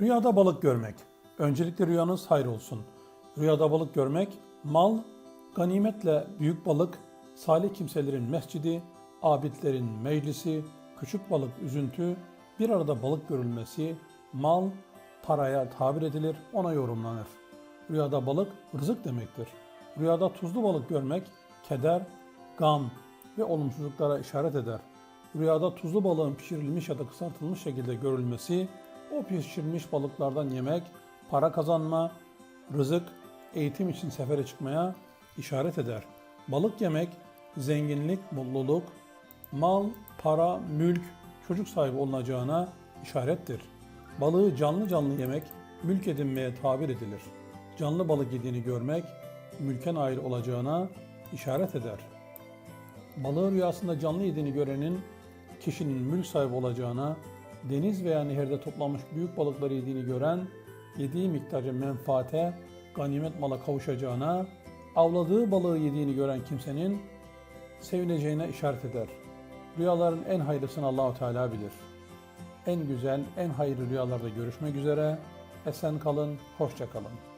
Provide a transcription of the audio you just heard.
Rüyada balık görmek. Öncelikle rüyanız hayır olsun. Rüyada balık görmek, mal, ganimetle büyük balık, salih kimselerin mescidi, abidlerin meclisi, küçük balık üzüntü, bir arada balık görülmesi, mal, paraya tabir edilir, ona yorumlanır. Rüyada balık rızık demektir. Rüyada tuzlu balık görmek, keder, gam ve olumsuzluklara işaret eder. Rüyada tuzlu balığın pişirilmiş ya da kısaltılmış şekilde görülmesi, o pişirilmiş balıklardan yemek, para kazanma, rızık, eğitim için sefere çıkmaya işaret eder. Balık yemek, zenginlik, mutluluk, mal, para, mülk, çocuk sahibi olunacağına işarettir. Balığı canlı canlı yemek, mülk edinmeye tabir edilir. Canlı balık yediğini görmek, mülke nail olacağına işaret eder. Balığı rüyasında canlı yediğini görenin kişinin mülk sahibi olacağına, deniz veya nehirde toplanmış büyük balıkları yediğini gören, yediği miktarca menfaate, ganimet mala kavuşacağına, avladığı balığı yediğini gören kimsenin sevineceğine işaret eder. Rüyaların en hayırlısını Allahu Teala bilir. En güzel, en hayırlı rüyalarda görüşmek üzere. Esen kalın, hoşça kalın.